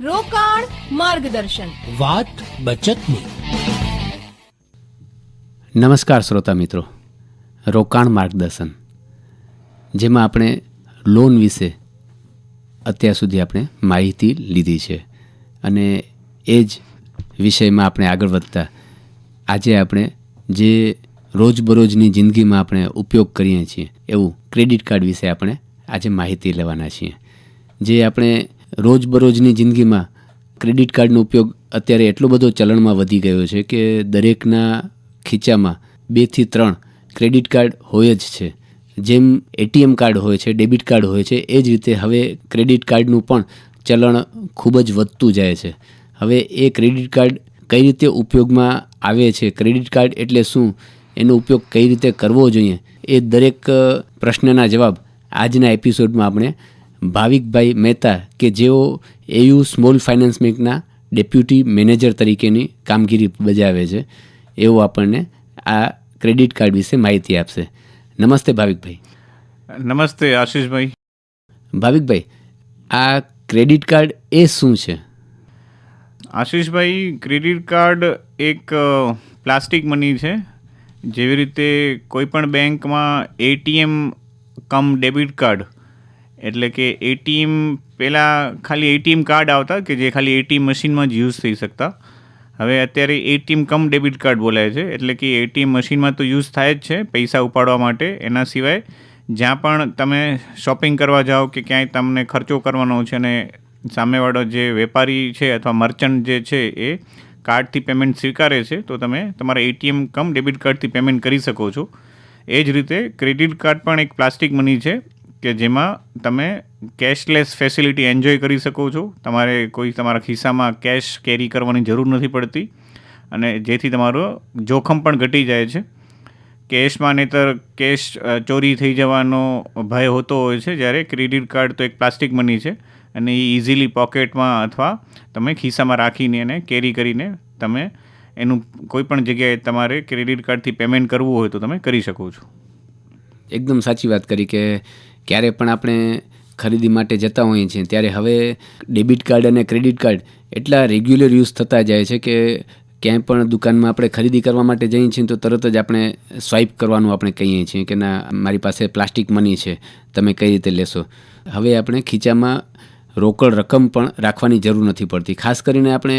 રોકાણ માર્ગદર્શન. વાત બચતની. નમસ્કાર શ્રોતા મિત્રો. રોકાણ માર્ગદર્શન. જેમાં આપણે લોન વિશે અત્યાર સુધી આપણે માહિતી લીધી છે. અને એ જ વિષયમાં આપણે આગળ વધતા આજે આપણે જે રોજબરોજની જિંદગીમાં આપણે ઉપયોગ કરીએ છીએ એવું ક્રેડિટ કાર્ડ વિશે આપણે આજે માહિતી લેવાના છીએ. જે આપણે રોજબરોજની જિંદગીમાં ક્રેડિટ કાર્ડનો ઉપયોગ અત્યારે એટલો બધો ચલણમાં વધી ગયો છે કે દરેકના ખીચામાં બેથી ત્રણ ક્રેડિટ કાર્ડ હોય જ છે. જેમ એટીએમ કાર્ડ હોય છે, ડેબિટ કાર્ડ હોય છે, એ જ રીતે હવે ક્રેડિટ કાર્ડનું પણ ચલણ ખૂબ જ વધતું જાય છે. હવે એ ક્રેડિટ કાર્ડ કઈ રીતે ઉપયોગમાં આવે છે, ક્રેડિટ કાર્ડ એટલે શું, એનો ઉપયોગ કઈ રીતે કરવો જોઈએ, એ દરેક પ્રશ્નના જવાબ આજના એપિસોડમાં આપણે ભાવિકભાઈ મહેતા કે જેઓ એયુ સ્મોલ ફાઇનાન્સ બેંકના ડેપ્યુટી મેનેજર તરીકેની કામગીરી બજાવે છે એવો આપણને આ ક્રેડિટ કાર્ડ વિશે માહિતી આપશે. નમસ્તે ભાવિકભાઈ. નમસ્તે આશીષભાઈ. ભાવિકભાઈ આ ક્રેડિટ કાર્ડ એ શું છે? આશીષભાઈ ક્રેડિટ કાર્ડ એક પ્લાસ્ટિક મની છે. જેવી રીતે કોઈ પણ બેંકમાં એટીએમ કમ ડેબિટ કાર્ડ એટલે કે એટીએમ પહેલાં ખાલી એટીએમ કાર્ડ આવતા કે જે ખાલી એટીએમ મશીનમાં જ યુઝ થઈ શકતા. હવે અત્યારે એટીએમ કમ ડેબિટ કાર્ડ બોલાય છે, એટલે કે એટીએમ મશીનમાં તો યુઝ થાય જ છે પૈસા ઉપાડવા માટે. એના સિવાય જ્યાં પણ તમે શોપિંગ કરવા જાઓ કે ક્યાંય તમને ખર્ચો કરવાનો છે અને સામેવાળો જે વેપારી છે અથવા મર્ચન્ટ જે છે એ કાર્ડથી પેમેન્ટ સ્વીકારે છે, તો તમે તમારા એટીએમ કમ ડેબિટ કાર્ડથી પેમેન્ટ કરી શકો છો. એ જ રીતે ક્રેડિટ કાર્ડ પણ એક પ્લાસ્ટિક મની છે. કે જેમાં તમે કેશલેસ ફેસિલિટી એન્જોય કરી શકો છો. તમારે કોઈ તમારા ખિસ્સામાં કેશ કેરી કરવાની જરૂર નથી પડતી અને જેથી તમારો જોખમ પણ ઘટી જાય છે. કેશમાં નહીતર કેશ ચોરી થઈ જવાનો ભય હોતો હોય છે, જ્યારે ક્રેડિટ કાર્ડ તો એક પ્લાસ્ટિક મની છે અને એ ઇઝીલી પોકેટમાં અથવા તમે ખિસ્સામાં રાખીને એને કેરી કરીને તમે એનું કોઈ પણ જગ્યાએ તમારે ક્રેડિટ કાર્ડથી પેમેન્ટ કરવું હોય તો તમે કરી શકો છો. એકદમ સાચી વાત કરી કે ક્યારે પણ આપણે ખરીદી માટે જતા હોઈએ છીએ, ત્યારે હવે ડેબિટ કાર્ડ અને ક્રેડિટ કાર્ડ એટલા રેગ્યુલર યુઝ થતા જાય છે કે ક્યાંય પણ દુકાનમાં આપણે ખરીદી કરવા માટે જઈએ છીએ તો તરત જ આપણે સ્વાઇપ કરવાનું આપણે કહીએ છીએ કે ના, મારી પાસે પ્લાસ્ટિક મની છે, તમે કઈ રીતે લેશો? હવે આપણે ખીચામાં રોકડ રકમ પણ રાખવાની જરૂર નથી પડતી. ખાસ કરીને આપણે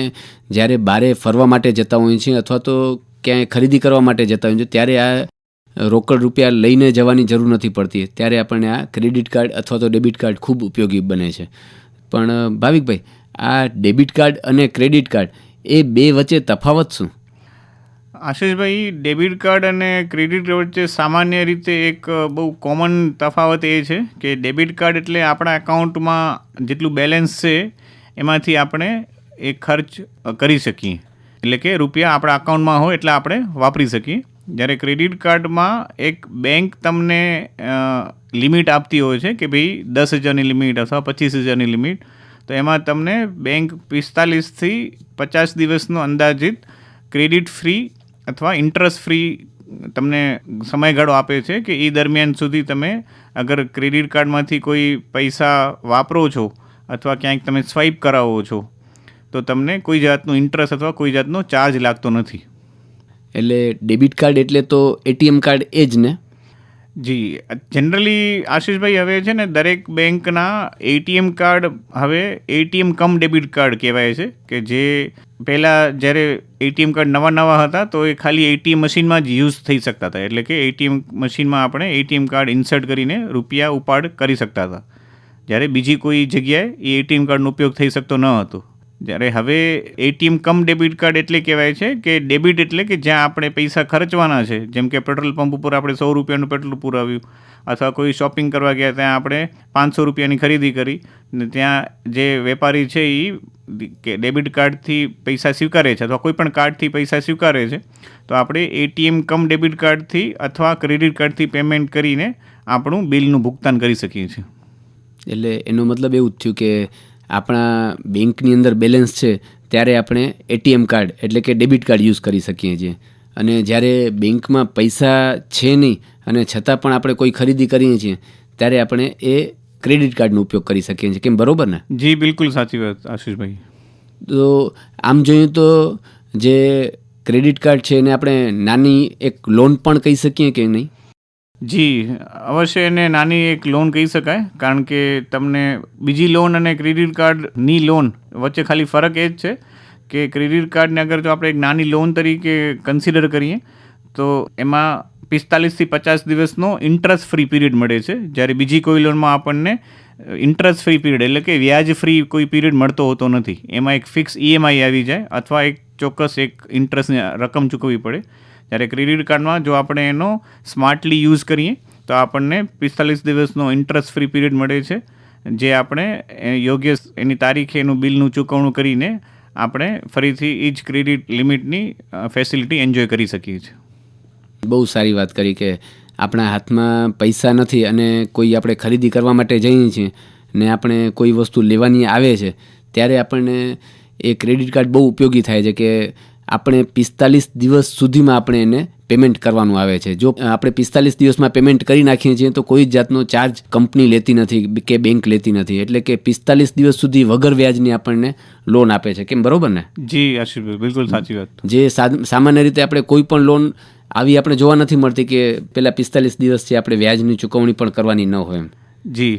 જ્યારે બારે ફરવા માટે જતા હોઈએ છીએ અથવા તો ક્યાંય ખરીદી કરવા માટે જતા હોઈએ છીએ, ત્યારે આ રોકડ રૂપિયા લઈને જવાની જરૂર નથી પડતી. ત્યારે આપણને આ ક્રેડિટ કાર્ડ અથવા તો ડેબિટ કાર્ડ ખૂબ ઉપયોગી બને છે. પણ ભાવિકભાઈ, આ ડેબિટ કાર્ડ અને ક્રેડિટ કાર્ડ, એ બે વચ્ચે તફાવત શું? આશીષભાઈ, ડેબિટ કાર્ડ અને ક્રેડિટ કાર્ડ વચ્ચે સામાન્ય રીતે એક બહુ કોમન તફાવત એ છે કે ડેબિટ કાર્ડ એટલે આપણા એકાઉન્ટમાં જેટલું બેલેન્સ છે, એમાંથી આપણે એ ખર્ચ કરી શકીએ. એટલે કે રૂપિયા આપણા અકાઉન્ટમાં હોય એટલે આપણે વાપરી શકીએ. જ્યારે ક્રેડિટ કાર્ડમાં એક બેંક તમને લિમિટ આપતી હોય છે કે ભાઈ દસ હજારની લિમિટ અથવા પચીસ હજારની લિમિટ, તો એમાં તમને બેંક પિસ્તાલીસથી પચાસ દિવસનો અંદાજિત ક્રેડિટ ફ્રી અથવા ઇન્ટરેસ્ટ ફ્રી તમને સમયગાળો આપે છે કે એ દરમિયાન સુધી તમે અગર ક્રેડિટ કાર્ડમાંથી કોઈ પૈસા વાપરો છો અથવા ક્યાંક તમે સ્વાઇપ કરાવો છો, તો તમને કોઈ જાતનું ઇન્ટરેસ્ટ અથવા કોઈ જાતનો ચાર્જ લાગતો નથી. એટલે ડેબિટ કાર્ડ એટલે તો એટીએમ કાર્ડ એ જ ને? જી, જનરલી આશીષભાઈ હવે છે ને દરેક બેંકના એટીએમ કાર્ડ હવે એટીએમ કમ ડેબિટ કાર્ડ કહેવાય છે કે જે પહેલાં જ્યારે એટીએમ કાર્ડ નવા નવા હતા તો એ ખાલી એટીએમ મશીનમાં જ યુઝ થઈ શકતા હતા. એટલે કે એટીએમ મશીનમાં આપણે એટીએમ કાર્ડ ઇન્સર્ટ કરીને રૂપિયા ઉપાડ કરી શકતા હતા. જ્યારે બીજી કોઈ જગ્યાએ એ એટીએમ કાર્ડનો ઉપયોગ થઈ શકતો ન હતો. જ્યારે હવે એટીએમ કમ ડેબિટ કાર્ડ એટલે કહેવાય છે કે ડેબિટ એટલે કે જ્યાં આપણે પૈસા ખર્ચવાના છે. જેમ કે પેટ્રોલ પંપ ઉપર આપણે સો રૂપિયાનું પેટ્રોલ પુરાવ્યું, અથવા કોઈ શોપિંગ કરવા ગયા ત્યાં આપણે પાંચસો રૂપિયાની ખરીદી કરી, ને ત્યાં જે વેપારી છે એ કે ડેબિટ કાર્ડથી પૈસા સ્વીકારે છે, અથવા કોઈ પણ કાર્ડથી પૈસા સ્વીકારે છે, તો આપણે એટીએમ કમ ડેબિટ કાર્ડથી અથવા ક્રેડિટ કાર્ડથી પેમેન્ટ કરીને આપણું બિલનું ભુગતાન કરી શકીએ છીએ. એટલે એનો મતલબ એવું જ થયું કે આપણા બેંકની અંદર બેલેન્સ છે ત્યારે આપણે એટીએમ કાર્ડ એટલે કે ડેબિટ કાર્ડ યુઝ કરી શકીએ છીએ. અને જ્યારે બેંકમાં પૈસા છે નહીં અને છતાં પણ આપણે કોઈ ખરીદી કરીએ છીએ ત્યારે આપણે એ ક્રેડિટ કાર્ડનો ઉપયોગ કરી શકીએ છીએ. કેમ બરોબર ને? જી બિલકુલ સાચી વાત આશીષભાઈ. તો આમ જોઈએ તો જે ક્રેડિટ કાર્ડ છે એને આપણે નાની એક લોન પણ કહી શકીએ કે નહીં? જી, અવશ્ય એને નાની એક લોન કહી શકાય, કારણ કે તમને બીજી લોન અને ક્રેડિટ કાર્ડની લોન વચ્ચે ખાલી ફરક એ જ છે કે ક્રેડિટ કાર્ડને અગર જો આપણે એક નાની લોન તરીકે કન્સિડર કરીએ, તો એમાં પિસ્તાલીસથી પચાસ દિવસનો ઇન્ટરેસ્ટ ફ્રી પીરિયડ મળે છે. જ્યારે બીજી કોઈ લોનમાં આપણને ઇન્ટરેસ્ટ ફ્રી પીરિયડ એટલે કે વ્યાજ ફ્રી કોઈ પીરિયડ મળતો હોતો નથી. એમાં એક ફિક્સ ઈએમઆઈ આવી જાય, અથવા એક ચોક્કસ એક ઇન્ટરેસ્ટની રકમ ચૂકવવી પડે. જ્યારે ક્રેડિટ કાર્ડમાં જો આપણે એનો સ્માર્ટલી યુઝ કરીએ, તો આપણને પિસ્તાલીસ દિવસનો ઇન્ટરેસ્ટ ફ્રી પીરિયડ મળે છે, જે આપણે યોગ્ય એની તારીખે એનું બિલનું ચૂકવણું કરીને આપણે ફરીથી એ જ ક્રેડિટ લિમિટની ફેસિલિટી એન્જોય કરી શકીએ છીએ. બહુ સારી વાત કરી કે આપણા હાથમાં પૈસા નથી અને કોઈ આપણે ખરીદી કરવા માટે જઈએ છીએ ને આપણે કોઈ વસ્તુ લેવાની આવે છે, ત્યારે આપણને એ ક્રેડિટ કાર્ડ બહુ ઉપયોગી થાય છે કે આપણે પિસ્તાલીસ દિવસ સુધીમાં આપણે એને પેમેન્ટ કરવાનું આવે છે. જો આપણે પિસ્તાલીસ દિવસમાં પેમેન્ટ કરી નાખીએ છીએ તો કોઈ જ જાતનો ચાર્જ કંપની લેતી નથી કે બેંક લેતી નથી. એટલે કે પિસ્તાલીસ દિવસ સુધી વગર વ્યાજની આપણને લોન આપે છે. કેમ? બરોબર ને? જી આશીષભાઈ બિલકુલ સાચી વાત. જે સામાન્ય રીતે આપણે કોઈ પણ લોન આવી આપણે જોવા નથી મળતી કે પેલા પિસ્તાલીસ દિવસથી આપણે વ્યાજની ચૂકવણી પણ કરવાની ન હોય એમ. જી.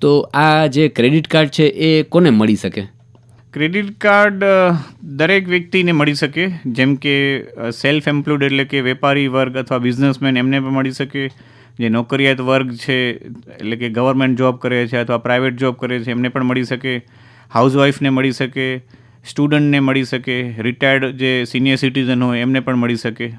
તો આ જે ક્રેડિટ કાર્ડ છે એ કોને મળી શકે? ક્રેડિટ કાર્ડ દરેક વ્યક્તિને મળી શકે. જેમ કે સેલ્ફ એમ્પ્લોયડ એટલે કે વેપારી વર્ગ અથવા બિઝનેસમેન એમને પણ મળી શકે. જે નોકરિયાત વર્ગ છે એટલે કે ગવર્મેન્ટ જોબ કરે છે અથવા પ્રાઇવેટ જોબ કરે છે એમને પણ મળી શકે. હાઉસવાઈફને મળી શકે. સ્ટુડન્ટને મળી શકે. રિટાયર્ડ જે સિનિયર સિટીઝન હોય એમને પણ મળી શકે.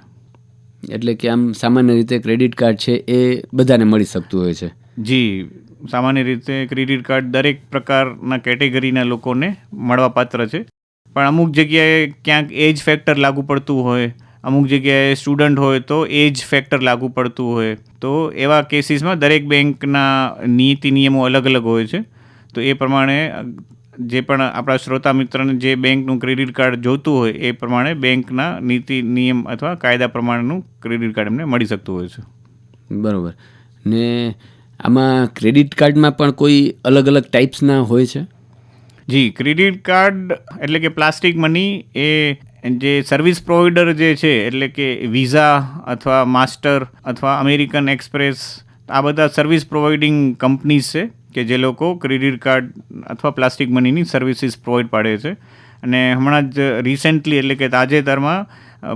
એટલે કે આમ સામાન્ય રીતે ક્રેડિટ કાર્ડ છે એ બધાને મળી શકતું હોય છે. જી. સામાન્ય રીતે ક્રેડિટ કાર્ડ દરેક પ્રકારના કેટેગરીના લોકોને મળવાપાત્ર છે. પણ અમુક જગ્યાએ ક્યાંક એજ ફેક્ટર લાગુ પડતું હોય, અમુક જગ્યાએ સ્ટુડન્ટ હોય તો એજ ફેક્ટર લાગુ પડતું હોય. તો એવા કેસીસમાં દરેક બેંકના નીતિ નિયમો અલગ અલગ હોય છે. તો એ પ્રમાણે જે પણ આપણા શ્રોતા મિત્રને જે બેંકનું ક્રેડિટ કાર્ડ જોતું હોય, એ પ્રમાણે બેંકના નીતિ નિયમ અથવા કાયદા પ્રમાણેનું ક્રેડિટ કાર્ડ એમને મળી શકતું હોય છે. બરાબર. ને આમાં ક્રેડિટ કાર્ડમાં પણ કોઈ અલગ અલગ ટાઈપ્સના હોય છે? જી ક્રેડિટ કાર્ડ એટલે કે પ્લાસ્ટિક મની એ જે સર્વિસ પ્રોવાઈડર જે છે, એટલે કે વિઝા અથવા માસ્ટર અથવા અમેરિકન એક્સપ્રેસ આ બધા સર્વિસ પ્રોવાઇડિંગ કંપનીઝ છે કે જે લોકો ક્રેડિટ કાર્ડ અથવા પ્લાસ્ટિક મનીની સર્વિસીસ પ્રોવાઈડ પાડે છે. અને હમણાં જ રિસેન્ટલી એટલે કે તાજેતરમાં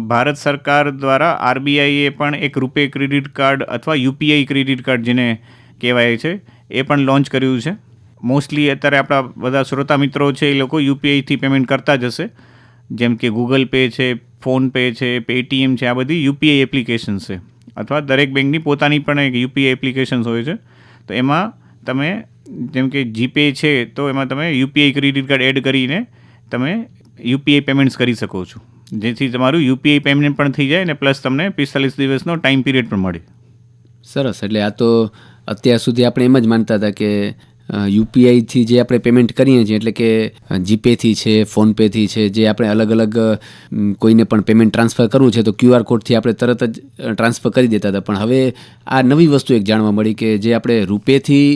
ભારત સરકાર દ્વારા આરબીઆઈએ પણ એક રૂપે ક્રેડિટ કાર્ડ અથવા યુપીઆઈ ક્રેડિટ કાર્ડ જેને કહેવાય છે, એ પણ લોન્ચ કર્યું છે. મોસ્ટલી અત્યારે આપણા બધા શ્રોતા મિત્રો છે, એ લોકો યુપીઆઈથી પેમેન્ટ કરતા જ હશે. જેમ કે ગૂગલ પે છે ફોનપે છે પેટીએમ છે, આ બધી યુપીઆઈ એપ્લિકેશન છે. અથવા દરેક બેંકની પોતાની પણ એક યુપીઆઈ એપ્લિકેશન્સ હોય છે. તો એમાં તમે જેમ કે જીપે છે, તો એમાં તમે યુપીઆઈ ક્રેડિટ કાર્ડ એડ કરીને તમે યુપીઆઈ પેમેન્ટ્સ કરી શકો છો. જેથી તમારું યુપીઆઈ પેમેન્ટ પણ થઈ જાય અને પ્લસ તમને પિસ્તાલીસ દિવસનો ટાઈમ પીરિયડ પણ મળે. સરસ. એટલે આ તો અત્યાર સુધી આપણે એમ જ માનતા હતા કે યુપીઆઈથી જે આપણે પેમેન્ટ કરીએ છીએ, એટલે કે જીપેથી છે ફોનપેથી છે, જે આપણે અલગ અલગ કોઈને પણ પેમેન્ટ ટ્રાન્સફર કરવું છે, તો ક્યુઆર કોડથી આપણે તરત જ ટ્રાન્સફર કરી દેતા હતા. પણ હવે આ નવી વસ્તુ એક જાણવા મળી કે જે આપણે રૂપેથી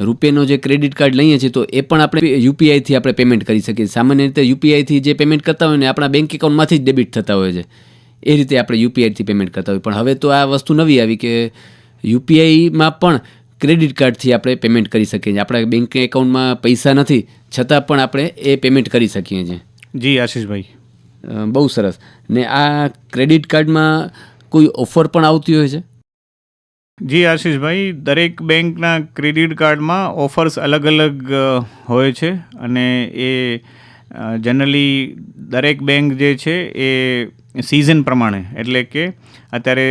રૂપેનો જે ક્રેડિટ કાર્ડ લઈએ છીએ, તો એ પણ આપણે યુપીઆઈથી આપણે પેમેન્ટ કરી શકીએ. સામાન્ય રીતે યુપીઆઈથી જે પેમેન્ટ કરતા હોય ને આપણા બેંક એકાઉન્ટમાંથી જ ડેબિટ થતા હોય છે. એ રીતે આપણે યુપીઆઈથી પેમેન્ટ કરતા હોય. પણ હવે તો આ વસ્તુ નવી આવી કે યુપીઆઈમાં પણ ક્રેડિટ કાર્ડથી આપણે પેમેન્ટ કરી શકીએ છીએ. આપણા બેંક એકાઉન્ટમાં પૈસા નથી છતાં પણ આપણે એ પેમેન્ટ કરી શકીએ છીએ. જી આશીષભાઈ. બહુ સરસ. ને આ ક્રેડિટ કાર્ડમાં કોઈ ઓફર પણ આવતી હોય છે? જી આશીષભાઈ દરેક બેંકના ક્રેડિટ કાર્ડમાં ઓફર્સ અલગ અલગ હોય છે અને એ જનરલી દરેક બેંક જે છે એ સિઝન પ્રમાણે. એટલે કે અત્યારે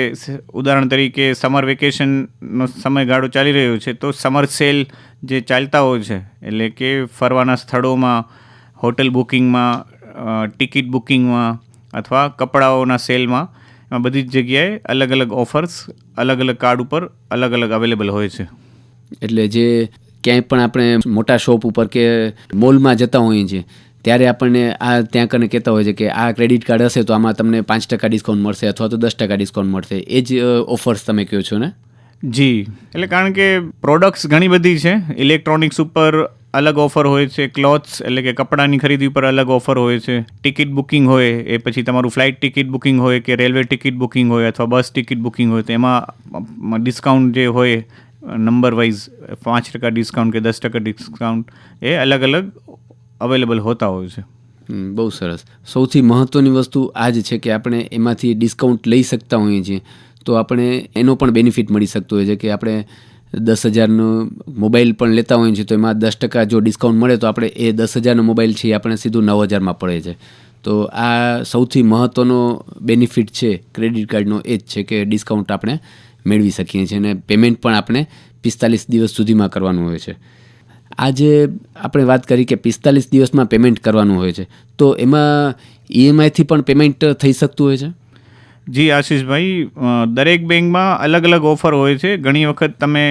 ઉદાહરણ તરીકે સમર વેકેશનનો સમયગાળો ચાલી રહ્યો છે, તો સમર સેલ જે ચાલતા હોય છે, એટલે કે ફરવાના સ્થળોમાં હોટલ બુકિંગમાં ટિકિટ બુકિંગમાં અથવા કપડાઓના સેલમાં એમાં બધી જ જગ્યાએ અલગ અલગ ઓફર્સ અલગ અલગ કાર્ડ ઉપર અલગ અલગ અવેલેબલ હોય છે. એટલે જે ક્યાંય પણ આપણે મોટા શોપ ઉપર કે મોલમાં જતા હોઈએ છીએ ત્યારે આપણને આ ત્યાં કને કહેતા હોય છે કે આ ક્રેડિટ કાર્ડ હશે તો આમાં તમને પાંચ ટકા ડિસ્કાઉન્ટ મળશે અથવા તો દસ ટકા ડિસ્કાઉન્ટ મળશે. એ જ ઓફર્સ તમે કહો છો ને? જી. એટલે કારણ કે પ્રોડક્ટ્સ ઘણી બધી છે. ઇલેક્ટ્રોનિક્સ ઉપર અલગ ઓફર હોય છે. ક્લોથ્સ એટલે કે કપડાની ખરીદી ઉપર અલગ ઓફર હોય છે. ટિકિટ બુકિંગ હોય, એ પછી તમારું ફ્લાઇટ ટિકિટ બુકિંગ હોય કે રેલવે ટિકિટ બુકિંગ હોય અથવા બસ ટિકિટ બુકિંગ હોય, તો એમાં ડિસ્કાઉન્ટ જે હોય નંબર વાઇઝ પાંચ ટકા ડિસ્કાઉન્ટ કે દસ ટકા ડિસ્કાઉન્ટ એ અલગ અલગ અવેલેબલ હોતા હોય છે. બહુ સરસ. સૌથી મહત્ત્વની વસ્તુ આ જ છે કે આપણે એમાંથી ડિસ્કાઉન્ટ લઈ શકતા હોઈએ છીએ, તો આપણે એનો પણ બેનિફિટ મળી શકતો હોય છે કે આપણે દસ હજારનો મોબાઈલ પણ લેતા હોઈએ છીએ, તો એમાં દસ ટકા જો ડિસ્કાઉન્ટ મળે તો આપણે એ દસ હજારનો મોબાઈલ છે એ આપણે સીધું નવ હજારમાં પડે છે. તો આ સૌથી મહત્ત્વનો બેનિફિટ છે ક્રેડિટ કાર્ડનો એ જ છે કે ડિસ્કાઉન્ટ આપણે મેળવી શકીએ છીએ અને પેમેન્ટ પણ આપણે પિસ્તાલીસ દિવસ સુધીમાં કરવાનું હોય છે. આજે આપણે વાત કરી કે પિસ્તાલીસ દિવસમાં પેમેન્ટ કરવાનું હોય છે. તો એમાં ઈએમઆઈથી પણ પેમેન્ટ થઈ શકતું હોય છે? જી, આશીષભાઈ દરેક બેંકમાં અલગ અલગ ઓફર હોય છે. ઘણી વખત તમે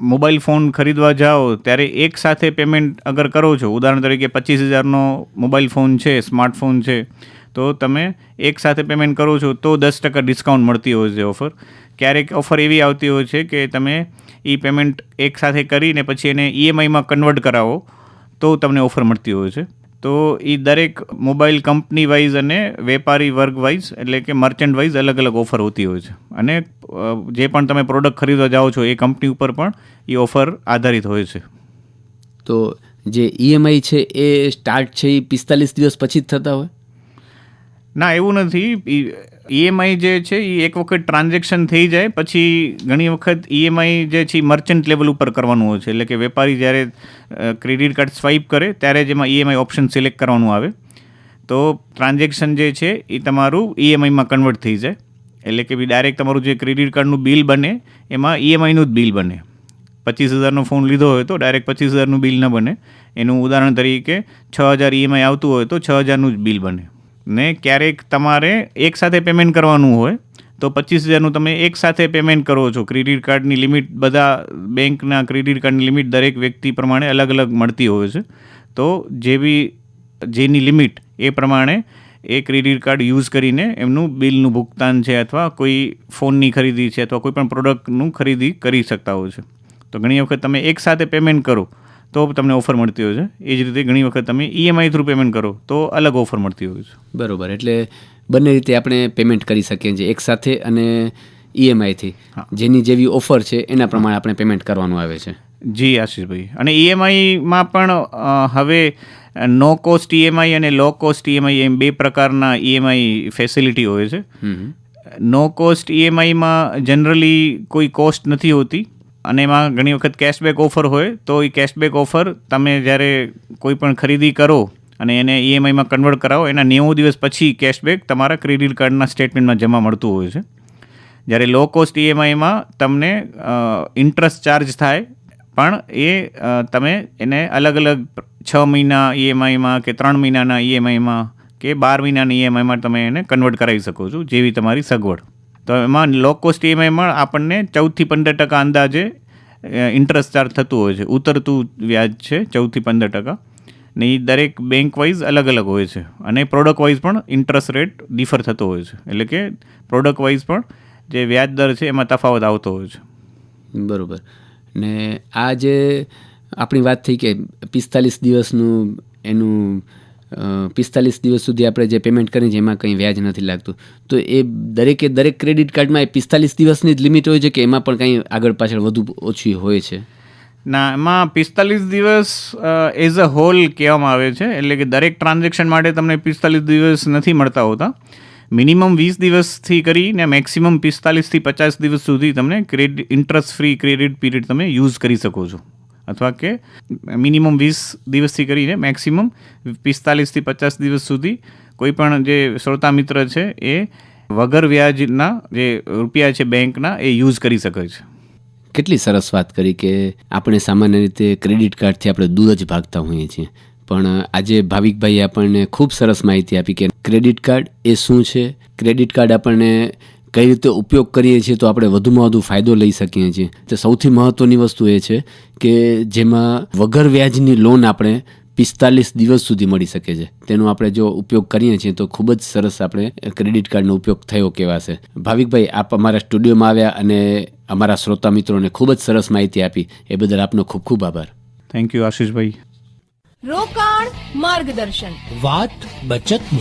મોબાઈલ ફોન ખરીદવા જાઓ, ત્યારે એક સાથે પેમેન્ટ અગર કરો છો, ઉદાહરણ તરીકે પચીસ હજારનો મોબાઈલ ફોન છે, સ્માર્ટફોન છે તો તમે એક સાથે પેમેન્ટ કરો છો તો દસ ટકા ડિસ્કાઉન્ટ મળતી હોય છે ઓફર ક્યારેક ઓફર એવી આવતી હોય છે કે તમે એ પેમેન્ટ એકસાથે કરીને પછી એને ઈએમઆઈમાં કન્વર્ટ કરાવો તો તમને ઓફર મળતી હોય છે. તો એ દરેક મોબાઈલ કંપની વાઇઝ અને વેપારી વર્ગ વાઇઝ એટલે કે મર્ચન્ટ વાઇઝ અલગ અલગ ઓફર હોતી હોય છે. અને જે પણ તમે પ્રોડક્ટ ખરીદવા જાઓ છો એ કંપની ઉપર પણ એ ઓફર આધારિત હોય છે. તો જે ઈએમઆઈ છે એ સ્ટાર્ટ છે એ પિસ્તાલીસ દિવસ પછી જ થતા હોય? ના, એવું નથી. ઈએમઆઈ જે છે એ એક વખત ટ્રાન્ઝેક્શન થઈ જાય, પછી ઘણી વખત ઈએમઆઈ જે છે મર્ચન્ટ લેવલ ઉપર કરવાનું હોય છે. એટલે કે વેપારી જ્યારે ક્રેડિટ કાર્ડ સ્વાઇપ કરે, ત્યારે જ એમાં ઈએમઆઈ ઓપ્શન સિલેક્ટ કરવાનું આવે. તો ટ્રાન્ઝેક્શન જે છે એ તમારું ઈએમઆઈમાં કન્વર્ટ થઈ જાય. એટલે કે બી ડાયરેક્ટ તમારું જે ક્રેડિટ કાર્ડનું બિલ બને, એમાં ઈએમઆઈનું જ બિલ બને. પચીસ હજારનો ફોન લીધો હોય તો ડાયરેક્ટ પચીસ હજારનું બિલ ન બને. એનું ઉદાહરણ તરીકે છ હજાર ઈએમઆઈ આવતું હોય તો છ હજારનું જ બિલ બને. ને ક્યારેક તમારે એક સાથે પેમેન્ટ કરવાનું હોય, તો પચીસ હજારનું તમે એક સાથે પેમેન્ટ કરો છો. ક્રેડિટ કાર્ડની લિમિટ બધા બેંકના ક્રેડિટ કાર્ડની લિમિટ દરેક વ્યક્તિ પ્રમાણે અલગ અલગ મળતી હોય છે. તો જે બી, જેની લિમિટ એ પ્રમાણે એ ક્રેડિટ કાર્ડ યુઝ કરીને એમનું બિલનું ભુગતાન છે અથવા કોઈ ફોનની ખરીદી છે અથવા કોઈ પણ પ્રોડક્ટનું ખરીદી કરી શકતા હોય છે. તો ઘણી વખત તમે એક સાથે પેમેન્ટ કરો તો તમને ઓફર મળતી હોય છે. એ જ રીતે ઘણી વખત તમે ઈએમઆઈ થ્રુ પેમેન્ટ કરો તો અલગ ઓફર મળતી હોય છે. બરોબર એટલે બંને રીતે આપણે પેમેન્ટ કરી શકીએ છીએ એકસાથે અને ઈએમઆઈથી હા. જેની જેવી ઓફર છે એના પ્રમાણે આપણે પેમેન્ટ કરવાનું આવે છે. જી આશીષભાઈ. અને ઈએમઆઈમાં પણ હવે નો કોસ્ટ ઈએમઆઈ અને લો કોસ્ટ ઈએમઆઈ એમ બે પ્રકારના ઈએમઆઈ ફેસિલિટી હોય છે. નો કોસ્ટ ઈએમઆઈમાં જનરલી કોઈ કોસ્ટ નથી હોતી. અને એમાં ઘણી વખત કેશબેક ઓફર હોય, તો એ કેશબેક ઓફર તમે જ્યારે કોઈ પણ ખરીદી કરો અને એને ઈએમઆઈમાં કન્વર્ટ કરાવો, એના નેવું દિવસ પછી કેશબેક તમારા ક્રેડિટ કાર્ડના સ્ટેટમેન્ટમાં જમા મળતું હોય છે. જ્યારે લો કોસ્ટ ઈએમઆઈમાં તમને ઇન્ટરેસ્ટ ચાર્જ થાય, પણ એ તમે એને અલગ અલગ છ મહિના ઈએમઆઈમાં કે ત્રણ મહિનાના ઈએમઆઈમાં કે બાર મહિનાના ઈએમઆઈમાં તમે એને કન્વર્ટ કરાવી શકો છો, જેવી તમારી સગવડ. તો એમાં લો કોસ્ટ ઈએમઆઈમાં આપણને ચૌદથી પંદર ટકા અંદાજે ઇન્ટરેસ્ટ ચાર્જ થતું હોય છે. ઉતરતું વ્યાજ છે ચૌદથી પંદર ટકા. ને એ દરેક બેંક વાઇઝ અલગ અલગ હોય છે. અને પ્રોડક્ટ વાઇઝ પણ ઇન્ટરેસ્ટ રેટ ડિફર થતો હોય છે. એટલે કે પ્રોડક્ટ વાઇઝ પણ જે વ્યાજ દર છે એમાં તફાવત આવતો હોય છે. બરાબર. ને આ જે આપણી વાત થઈ કે પિસ્તાલીસ દિવસનું એનું પિસ્તાલીસ દિવસ સુધી આપણે જે પેમેન્ટ કરીએ એમાં કંઈ વ્યાજ નથી લાગતું. તો એ દરેકે, દરેક ક્રેડિટ કાર્ડમાં એ પિસ્તાલીસ દિવસની જ લિમિટ હોય છે કે એમાં પણ કંઈ આગળ પાછળ વધુ ઓછી હોય છે? ના, એમાં પિસ્તાલીસ દિવસ એઝ અ હોલ કહેવામાં આવે છે. એટલે કે દરેક ટ્રાન્ઝેક્શન માટે તમને પિસ્તાલીસ દિવસ નથી મળતા હોતા. મિનિમમ વીસ દિવસથી કરીને મેક્સિમમ પિસ્તાલીસથી પચાસ દિવસ સુધી તમને credit interest free credit period તમે યુઝ કરી શકો છો. અથવા કે મિનિમમ વીસ દિવસથી કરીને મેક્સિમમ પિસ્તાલીસથી પચાસ દિવસ સુધી કોઈ પણ જે શ્રોતા મિત્ર છે એ વગર વ્યાજના જે રૂપિયા છે બેંકના એ યુઝ કરી શકે છે. કેટલી સરસ વાત કરી કે આપણે સામાન્ય રીતે ક્રેડિટ કાર્ડથી આપણે દૂર જ ભાગતા હોઈએ છીએ. પણ આજે ભાવિકભાઈએ આપણને ખૂબ સરસ માહિતી આપી કે ક્રેડિટ કાર્ડ એ શું છે? ક્રેડિટ કાર્ડ આપણને કઈ રીતે ઉપયોગ કરીએ છીએ તો આપણે વધુમાં વધુ ફાયદો લઈ શકીએ છીએ. તો સૌથી મહત્ત્વની વસ્તુ એ છે કે જેમાં વગર વ્યાજની લોન આપણે પિસ્તાલીસ દિવસ સુધી મળી શકે છે. તેનો આપણે જો ઉપયોગ કરીએ છીએ તો ખૂબ જ સરસ આપણે ક્રેડિટ કાર્ડનો ઉપયોગ થયો કહેવાશે. ભાવિકભાઈ આપ અમારા સ્ટુડિયોમાં આવ્યા અને અમારા શ્રોતા મિત્રોને ખૂબ જ સરસ માહિતી આપી. એ બદલ આપનો ખૂબ ખૂબ આભાર. Thank you Ashishbhai. રોકાણ માર્ગદર્શન. વાત બચતની.